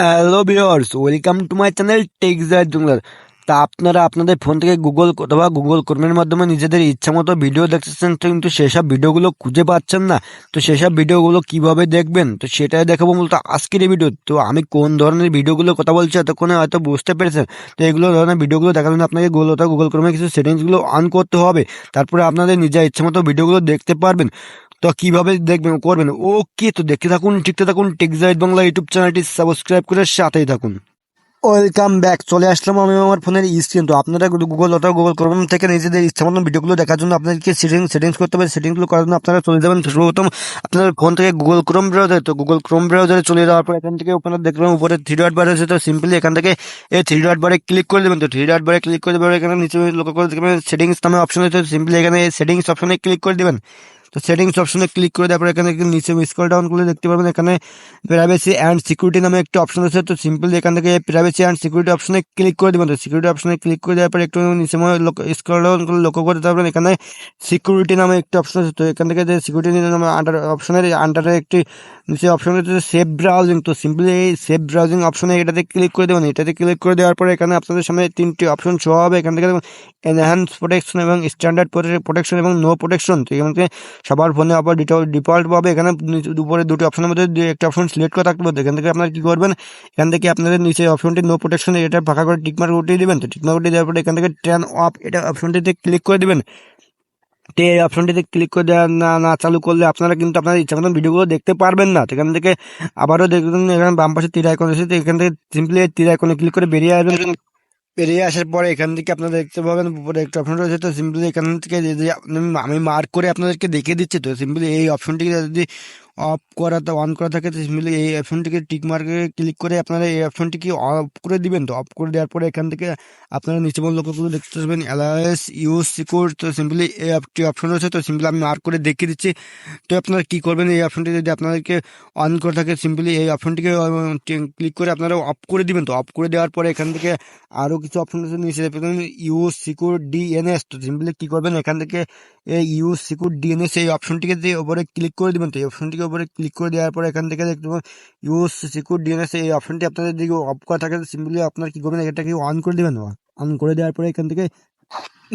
Hello viewers welcome to my channel টেক্সাইড জুংলার তা আপনারা আপনাদের ফোন থেকে গুগল অথবা গুগল ক্রোমের মাধ্যমে নিজেদের ইচ্ছা মতো ভিডিও দেখতেছেন তো কিন্তু সেসব ভিডিওগুলো খুঁজে পাচ্ছেন না। তো সেসব ভিডিওগুলো কীভাবে দেখবেন? তো সেটাই দেখাবো মূলত আজকের এই ভিডিও তো আমি কোন ধরনের ভিডিওগুলো কথা বলছি এতক্ষণে হয়তো বুঝতে পেরেছেন। তো এগুলো ধরনের ভিডিওগুলো দেখার জন্য আপনাকে গুগল অথবা গুগল ক্রোমে কিছু সেটিংসগুলো অন করতে হবে। তারপরে আপনাদের নিজের ইচ্ছা মতো ভিডিওগুলো দেখতে পারবেন। তো কীভাবে দেখবেন, করবেন? ওকে তো দেখতে থাকুন ঠিকতে থাকুন টেকজাইট বাংলা ইউটিউব চ্যানেলটি সাবস্ক্রাইব করে সাথেই থাকুন। ওয়েলকাম ব্যাক, চলে আসলাম আমি আমার ফোনের স্ক্রিন। তো আপনারা গুগল অথবা গুগল ক্রোম থেকে নিজেদের ইচ্ছা মতন ভিডিওগুলো দেখার জন্য আপনাদেরকে সেটিং সেটিংস করতে হবে। সেটিংসগুলো করার জন্য আপনারা চলে যাবেন। সর্বপ্রথম আপনার ফোন থেকে গুগল ক্রোম ব্রাউজার তো গুগল ক্রোম ব্রাউজারে চলে যাওয়ার পর এখান থেকে আপনারা দেখবেন উপরে থ্রি ডট বার আছে তো সিম্পলি এখান থেকে এই থ্রি ডট বারে ক্লিক করে দেবেন। তো থ্রি ডট বারে ক্লিক করে দেবেন এখানে নিচে লক্ষ্য করে দেখবেন সেটিংস নামে অপশন আছে সিম্পলি এখানে সেটিংস অপশনে ক্লিক করে দেবেন। তো সেটিংস অপশনে ক্লিক করে দেওয়ার পর এখানে নিচে স্ক্রল ডাউন করলে দেখতে পারবেন এখানে প্রাইভেসি অ্যান্ড সিকিউরিটি নামে একটি অপশন আছে। তো সিম্পলি এখান থেকে প্রাইভেসি অ্যান্ড সিকিউরিটি অপশনে ক্লিক করে দেবেন। তো সিকিউরিটি অপশনে ক্লিক করে দেওয়ার পর একটু নিচে স্ক্রল ডাউন করে লক্ষ্য করতে পারবেন। এখানে সিকিউরিটি নামে একটি অপশন আছে। তো এখান থেকে যে সিকিউরিটি নামে আন্ডার অপশনের আন্ডারে একটি নিচে অপশন হচ্ছে সেভ ব্রাউজিং তো সিম্পলি এই সেভ ব্রাউজিং অপশনে এটাতে ক্লিক করে দেবেন। এটাতে ক্লিক করে দেওয়ার পরে এখানে আপনাদের সামনে তিনটি অপশন শো হবে। এখান থেকে এনহ্যান্স প্রোটেকশন এবং স্ট্যান্ডার্ড প্রোটেকশন এবং নো প্রোটেকশন তো এখান থেকে সবার ফোনে আবার ডিফল্ট পাবে। এখানে উপরে দুটি অপশনের মধ্যে একটা অপশন সিলেক্ট করে থাকতে পারবে। এখান থেকে আপনারা কী করবেন? এখান থেকে আপনাদের নিচে অপশনটি নো প্রোটেকশন এটা ফাঁকা করে টিকমার্ক উঠিয়ে দেবেন। তো টিকমার্ক উঠিয়ে দেওয়ার পরে এখান থেকে ট্যান অফ এটা অপশনটিতে ক্লিক করে দেবেন। তো এই অপশনটিতে ক্লিক করে দেওয়া না না চালু করলে আপনারা কিন্তু আপনার ইচ্ছা মতন ভিডিওগুলো দেখতে পারবেন না। তো এখান থেকে আবারও দেখবেন এখানে বাম পাশে তীর আইকন এসেছে এখান থেকে সিম্পলি তীর ক্লিক করে বেরিয়ে আসবেন। বেরিয়ে আসার পরে এখান থেকে আপনারা দেখতে পাবেন উপরে একটা অপশন রয়েছে। তো সিম্পলি এখান থেকে আমি মার্ক করে আপনাদেরকে দেখিয়ে দিচ্ছি, তো সিম্পলি এই অপশনটিকে যদি অফ করা তো অন করা থাকে সিম্পলি এই অপশনটিকে টিক মার্কে ক্লিক করে আপনারা এই অপশনটিকে অফ করে দিবেন। তো অফ করে দেওয়ার পরে এখান থেকে আপনারা নিচে বল লক্ষ্যগুলো দেখতে পাবেন অ্যালায়েন্স ইউজ সিকিউর তো সিম্পলি এই একটি অপশন রয়েছে, তো সিম্পলি আমি মার্ক করে দেখিয়ে দিচ্ছি। তো আপনারা কী করবেন, এই অপশনটি যদি আপনাদেরকে অন করে থাকে সিম্পলি এই অপশনটিকে ক্লিক করে আপনারা অফ করে দিবেন। তো অফ করে দেওয়ার পরে এখান থেকে আরও কিছু অপশন আছে নিচে ইউজ সিকিউর ডিএনএস তো সিম্পলি কী করবেন, এখান থেকে এই ইউজ সিকিউর ডিএনএস এই অপশনটিকে দিয়ে ওপরে ক্লিক করে দিবেন। তো এই অপশনটিকে উপরে ক্লিক করে দেওয়ার পর এখান থেকে দেখতে পাবেন ইউজ সিকিউর ডিএনএস এই অপশনটি আপনাদের দিকে অফ করা থাকে। সিম্পলি আপনার কী করবেন, এটাকে অন করে দেবেন অন করে দেওয়ার পরে এখান থেকে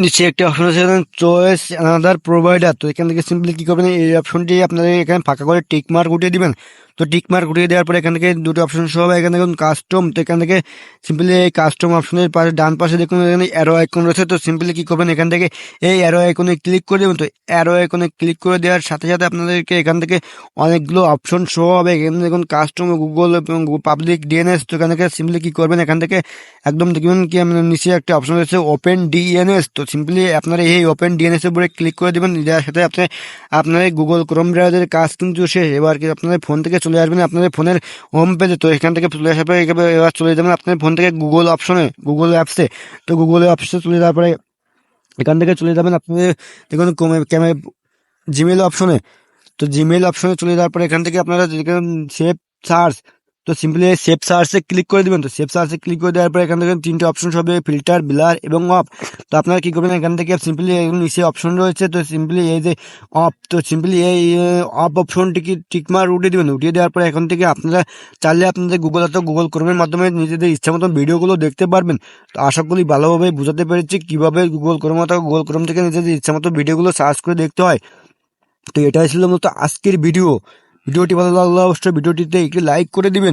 নিচে একটি অপশন আছে চয়েস আনাদার প্রোভাইডার তো এখান থেকে সিম্পলি কী করবেন, এই অপশনটি আপনাদের এখানে ফাঁকা করে টিক মার্ক উঠিয়ে দিবেন। তো টিক মার্ক উঠিয়ে দেওয়ার পরে এখান থেকে দুটো অপশন হবে। এখানে দেখুন কাস্টম তো এখান থেকে সিম্পলি এই কাস্টম অপশনের পাশে, ডান পাশে দেখুন এখানে অ্যারো আইকন রয়েছে। তো সিম্পলি কী করবেন? এখান থেকে এই অ্যারো আইকনে ক্লিক করে দেবেন। তো অ্যারো আইকনে ক্লিক করে দেওয়ার সাথে সাথে আপনাদেরকে এখান থেকে অনেকগুলো অপশন শো হবে। এখানে দেখুন কাস্টম গুগল এবং পাবলিক ডিএনএস তো এখান থেকে সিম্পলি কী করবেন? এখান থেকে একদম দেখবেন কি নিচে একটা অপশন রয়েছে ওপেন ডিএনএস তো সিম্পলি আপনারা এই ওপেন ডিএনএস উপরে ক্লিক করে দেবেন। দেওয়ার সাথে আপনি আপনার গুগল ক্রোম ব্রাউজারের কাজ কিন্তু শেষ। এবার কি আপনাদের ফোন থেকে চলে আসবেন আপনাদের ফোনের হোম পেজে তো এখান থেকে চলে আসার পরে এবার চলে যাবেন আপনার ফোন থেকে গুগল অপশনে গুগল অ্যাপসে তো গুগল অ্যাপসে চলে যাওয়ার পরে এখান থেকে চলে যাবেন আপনাদের, দেখুন ক্যামেরা জিমেল অপশনে তো জিমেল অপশনে চলে যাওয়ার পরে এখান থেকে আপনারা সেভ সার্চ তো সিম্পলি সেভ সার্চে ক্লিক করে দিবেন। তো সেভ সার্চে ক্লিক করে দেওয়ার পর এখান থেকে তিনটে অপশন হবে ফিল্টার ব্লার এবং অফ তো আপনারা কী করবেন? এখান থেকে সিম্পলি নিচে অপশন রয়েছে। তো সিম্পলি এই যে অফ তো সিম্পলি এই অফ অপশনটিকে টিকমার উঠিয়ে দেবেন। উঠিয়ে দেওয়ার পরে এখন থেকে আপনারা চাইলে আপনাদের গুগল অথবা গুগল ক্রোমের মাধ্যমে নিজেদের ইচ্ছা মতন ভিডিওগুলো দেখতে পারবেন। তো আশা করি ভালোভাবে বুঝাতে পেরেছি কীভাবে গুগল ক্রোম অথবা গুগল ক্রোম থেকে নিজেদের ইচ্ছা মতো ভিডিওগুলো সার্চ করে দেখতে হয়। তো এটাই ছিল মূলত আজকের ভিডিও। ভিডিওটি ভালো লাগলে অবশ্যই ভিডিওটিতে একটি লাইক করে দিবেন।